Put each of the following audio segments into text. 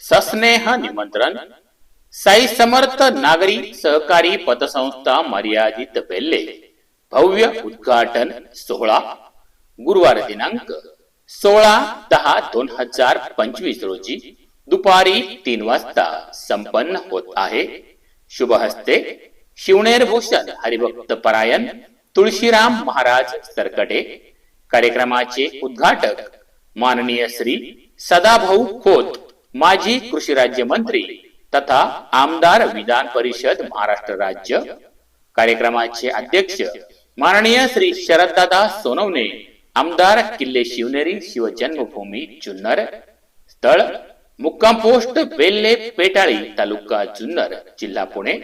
सस्नेह निमंत्रण। साई समर्थ नागरी सहकारी पतसंस्था मर्यादित बेल्ले भव्य उद्घाटन सोहळा। गुरुवार दिनांक सोळा दहा दोन हजार पंचवीस रोजी दुपारी तीन वाजता संपन्न होत आहे। शुभ हस्ते शिवनेर भूषण हरिभक्त परायण तुळशीराम महाराज सरकटे। कार्यक्रमाचे उद्घाटक माननीय श्री सदाभाऊ खोत माजी कृषी राज्यमंत्री तथा आमदार विधान परिषद महाराष्ट्र राज्य. कार्यक्रमाचे अध्यक्ष माननीय श्री शरददादा सोनवणे आमदार किल्ले शिवनेरी शिवजन्मभूमी जुन्नर. स्थळ मुक्काम पोस्ट बेल्ले पेटाळी तालुका जुन्नर जिल्हा पुणे.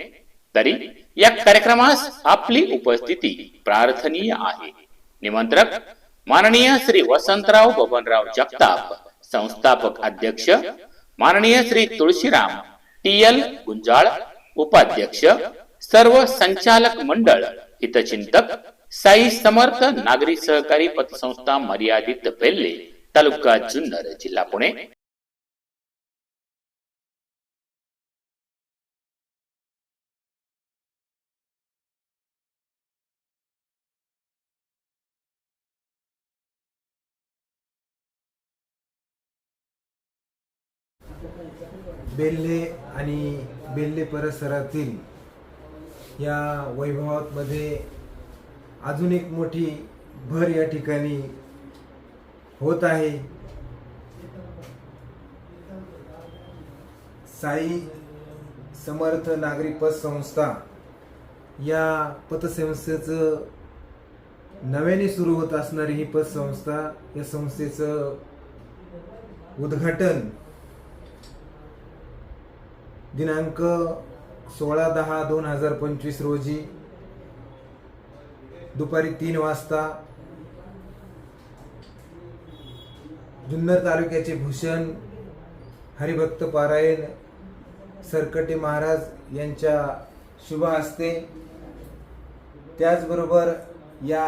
तरी या कार्यक्रमास आपली उपस्थिती प्रार्थनीय आहे. निमंत्रक माननीय श्री वसंतराव बबनराव जगताप संस्थापक अध्यक्ष माननीय श्री तुळशीराम टी एल गुंजाळ उपाध्यक्ष सर्व संचालक मंडळ हितचिंतक साई समर्थ नागरी सहकारी पतसंस्था मर्यादित बेल्ले तालुका जुन्नर जिल्हा पुणे. बेल्ले आणि बेल्ले परिसरातील या वैभवामध्ये अजून एक मोठी भर या ठिकाणी होत आहे. साई समर्थ नागरी पतसंस्था या पतसंस्थेचं नव्याने सुरू होत असणारी ही पतसंस्था या संस्थेचं उद्घाटन दिनांक सोळा दहा दोन हजार पंचवीस रोजी दुपारी तीन वाजता जुन्नर तालुक्याचे भूषण हरिभक्त पारायण सरकटे महाराज यांच्या शुभ हस्ते त्याचबरोबर या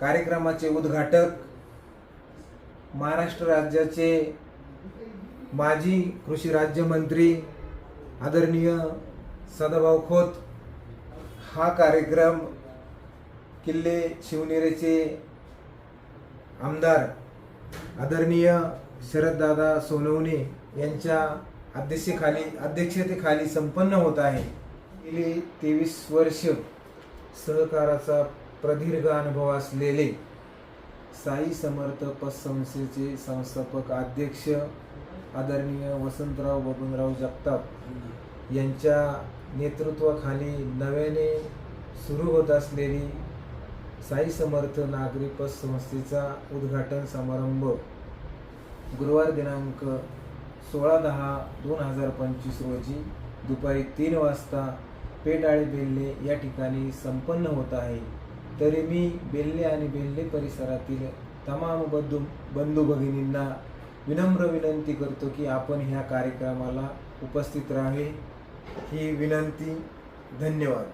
कार्यक्रमाचे उद्घाटक महाराष्ट्र राज्याचे माजी कृषी राज्यमंत्री आदरणीय सदाभाऊ खोत हा कार्यक्रम किल्ले शिवनेरीचे आमदार आदरणीय शरददादा सोनवणे यांच्या अध्यक्षतेखाली अध्यक्षतेखाली संपन्न होत आहे. गेली तेवीस वर्ष सहकाराचा प्रदीर्घ अनुभव असलेले साई समर्थ पतसंस्थेचे संस्थापक अध्यक्ष आदरणीय वसंतराव बबनराव जगताप यांच्या नेतृत्वाखाली नव्याने सुरू होत असलेली साई समर्थ नागरी पतसंस्थेचा उद्घाटन समारंभ गुरुवार दिनांक सोळा दहा दोन हजार पंचवीस रोजी दुपारी तीन वाजता पेटाळे बेल्ले या ठिकाणी संपन्न होत आहे. तरी मी बेल्ले आणि बेल्ले परिसरातील तमाम बंधू बंधू भगिनींना विनम्र विनंती करतो की आपण ह्या कार्यक्रमाला उपस्थित राहावे. ही विनंती धन्यवाद.